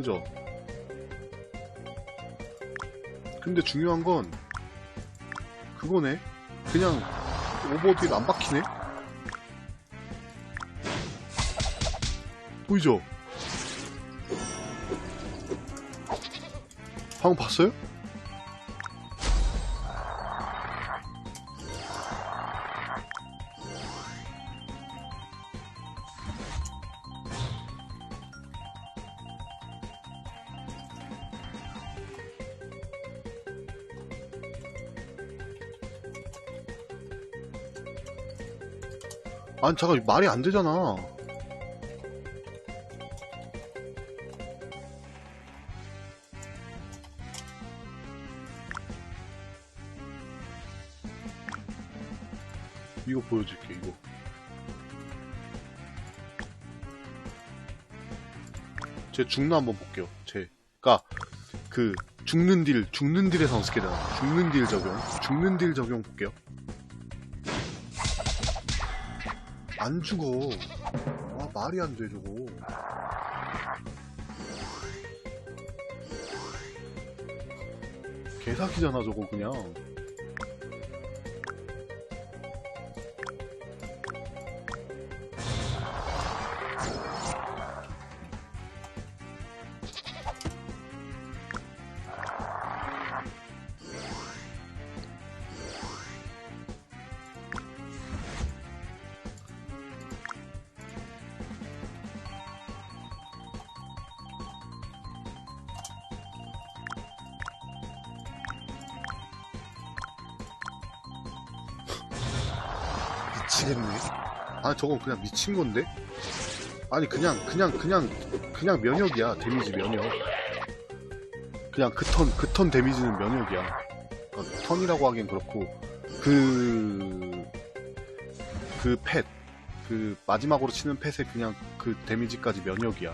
그죠? 근데 중요한 건 그거네. 그냥 오버딜 안 박히네? 보이죠? 방금 봤어요? 아니 잠깐 말이 안 되잖아. 이거 보여줄게 이거. 제 죽나 한번 볼게요. 제가 그 죽는 딜 죽는 딜에서 어떻게 되나? 죽는 딜 적용 죽는 딜 적용 볼게요. 안 죽어. 아, 말이 안 돼, 저거. 개사기잖아, 저거, 그냥. 미치겠네. 아, 저거 그냥 미친 건데? 아니, 그냥, 그냥, 그냥, 그냥 면역이야. 데미지 면역. 그냥 그 턴, 그 턴 데미지는 면역이야. 그러니까 턴이라고 하긴 그렇고, 그, 그 펫, 그 마지막으로 치는 펫의 그냥 그 데미지까지 면역이야.